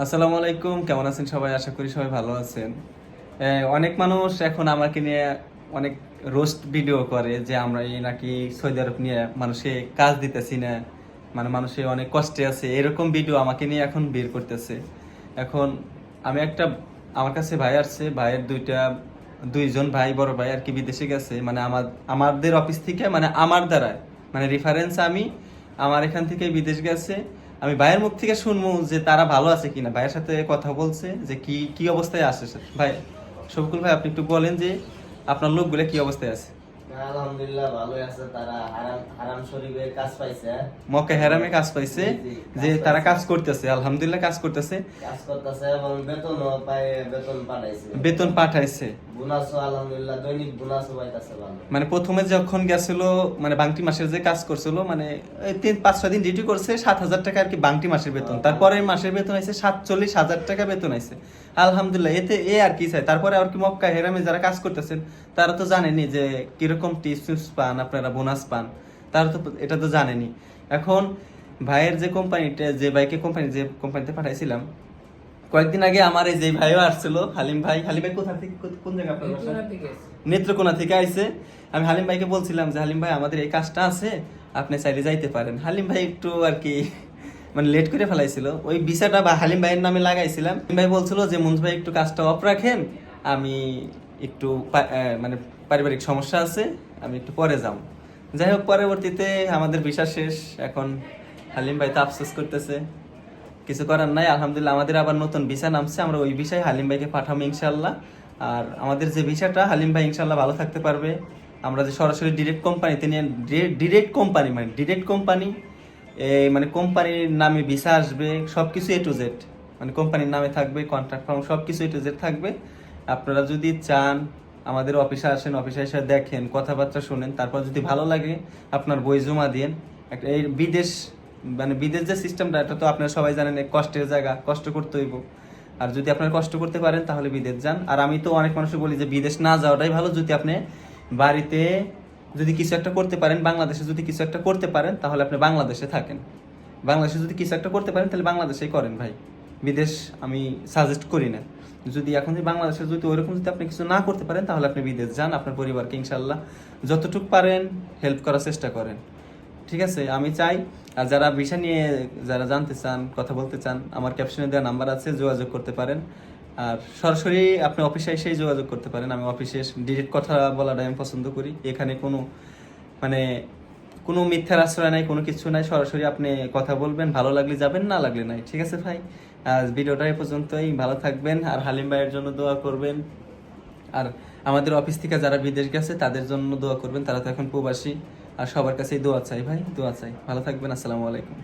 আসসালামু আলাইকুম, কেমন আছেন সবাই? আশা করি সবাই ভালো আছেন। অনেক মানুষ এখন আমাকে নিয়ে অনেক রোস্ট ভিডিও করে যে আমরা এই নাকি সৌদি আরব নিয়ে মানুষে কাজ দিতেছি না মানে মানুষে অনেক কষ্টে আছে, এরকম ভিডিও আমাকে নিয়ে এখন বের করতেছে। এখন আমি একটা, আমার কাছে ভাই আসছে, ভাইয়ের দুইটা, দুইজন ভাই, বড় ভাই আর কি বিদেশে গেছে মানে আমার, আমাদের অফিস থেকে মানে আমার দ্বারা মানে রেফারেন্স আমি, আমার এখান থেকে বিদেশ গেছে। আমি ভাইয়ের মুখ থেকে শুনব যে তারা ভালো আছে কিনা ভাইয়ের সাথে কথা বলছে যে কি কি অবস্থায় আছে। ভাই, শফিকুল ভাই, আপনি একটু বলেন যে আপনার লোকগুলো কি অবস্থায় আছে আলহামদুলিল্লাহ ভালোই আছে। তারা হারাম হারাম শরীফের কাজ পাইছে। মক্কা হেরামে কাজ পাইছে জি, জি, যে তারা কাজ করতেছে আলহামদুলিল্লাহ কাজ করতেছে। কাজ করতেছে এবং বেতনও পায় বেতন পাঠাইছে। বেতন পাঠাইছে। বোনাসও আলহামদুলিল্লাহ দৈনিক বোনাসও পাইতেছে ভালো। মানে প্রথমে যখন গেছিল মানে বাংটি মাসের যে কাজ করছিল মানে তিন পাঁচ ছয় দিন ডিউটি করছে সাত হাজার টাকা আর কি বাংটি মাসের বেতন। তারপরে মাসের বেতন আছে সাতচল্লিশ হাজার টাকা বেতন আছে আলহামদুলিল্লাহ এতে এ আর কি চাই। তারপরে আর কি মক্কা হেরামে যারা কাজ করতেছেন তারা তো জানেনি যে কীরকম টিপস পান আপনারা বোনাস পান তারা তো এটা তো জানেনি। এখন ভাইয়ের যে কোম্পানিটা যে বাইকে কোম্পানি যে কোম্পানিতে পাঠাইছিলাম কয়েকদিন আগে আমার এই যে ভাইও আসছিল হালিম ভাই হালিম ভাই কোথা থেকে কোন- জায়গা আপনার নেত্রকোনা থেকে আইছে। আমি হালিম ভাইকে বলছিলাম যে হালিম ভাই আমাদের এই কাজটা আছে আপনি চাইলে যাইতে পারেন। হালিম ভাই একটু আর কি মানে লেট করে ফেলাইছিল। ওই ভিসাটা বা হালিম ভাইয়ের নামে লাগাইছিলাম। হালিম ভাই বলছিল যে মুন্স ভাই একটু কাজটা অফ রাখেন। আমি একটু মানে পারিবারিক সমস্যা আছে, আমি একটু পরে যাব যাই হোক, পরবর্তীতে আমাদের ভিসা শেষ। এখন হালিম ভাই তো আফসোস করতেছে। কিছু করার নাই, আলহামদুলিল্লাহ। আমাদের আবার নতুন ভিসা নামছে, আমরা ওই ভিসায় হালিম ভাইকে পাঠাবো ইনশাল্লাহ আর আমাদের যে ভিসাটা হালিম ভাই ইনশাল্লাহ ভালো থাকতে পারবে। আমরা যে সরাসরি ডিরেক্ট কোম্পানিতে নিয়ে ডিরেক্ট কোম্পানি মানে ডিরেক্ট কোম্পানি এই মানে কোম্পানির নামে ভিসা আসবে সব কিছু এ টু জেড মানে কোম্পানির নামে থাকবে কন্ট্রাক্ট ফর্ম সব কিছু এ টু জেড থাকবে। আপনারা যদি চান আমাদের অফিসে আসেন, অফিসে এসে দেখেন, কথাবার্তা শুনেন, তারপর যদি ভালো লাগে আপনার বই জমা দিন একটা এই বিদেশ মানে বিদেশ যে সিস্টেমটা এটা তো আপনারা সবাই জানেন কষ্টের জায়গা, কষ্ট করতে হইব। আর যদি আপনারা কষ্ট করতে পারেন, তাহলে বিদেশ যান। আর আমি তো অনেক মানুষই বলি যে, বিদেশ না যাওয়াটাই ভালো যদি আপনি বাড়িতে যদি কিছু একটা করতে পারেন, বাংলাদেশে যদি কিছু একটা করতে পারেন, তাহলে আপনি বাংলাদেশে থাকেন। বাংলাদেশে যদি কিছু একটা করতে পারেন, তাহলে বাংলাদেশেই করেন ভাই। বিদেশ আমি সাজেস্ট করি না। যদি এখন যদি বাংলাদেশে যদি ওইরকম যদি আপনি কিছু না করতে পারেন, তাহলে আপনি বিদেশ যান, আপনার পরিবারকে ইনশাল্লাহ যতটুকু পারেন হেল্প করার চেষ্টা করেন। ঠিক আছে? আমি চাই, আর যারা বিষয় নিয়ে যারা জানতে চান, কথা বলতে চান, আমার ক্যাপশনে দেওয়া নাম্বার আছে, যোগাযোগ করতে পারেন। আর সরাসরি আপনি অফিসে এসেই যোগাযোগ করতে পারেন। আমি অফিসে ডিরেক্ট কথা বলাটা আমি পছন্দ করি। এখানে কোনো মানে কোনো মিথ্যার আশ্রয় নাই, কোনো কিছু নাই। সরাসরি আপনি কথা বলবেন, ভালো লাগলে যাবেন, না লাগলে নাই। ঠিক আছে ভাই? আজ ভিডিওটা এই পর্যন্তই। ভালো থাকবেন আর হালিম ভাইয়ের জন্য দোয়া করবেন। আর আমাদের অফিস থেকে যারা বিদেশ গেছে, তাদের জন্য দোয়া করবেন। তারা তো এখন প্রবাসী। আর সবার কাছেই দোয়া চাই ভাই, দোয়া চাই। ভালো থাকবেন, আসসালামু আলাইকুম।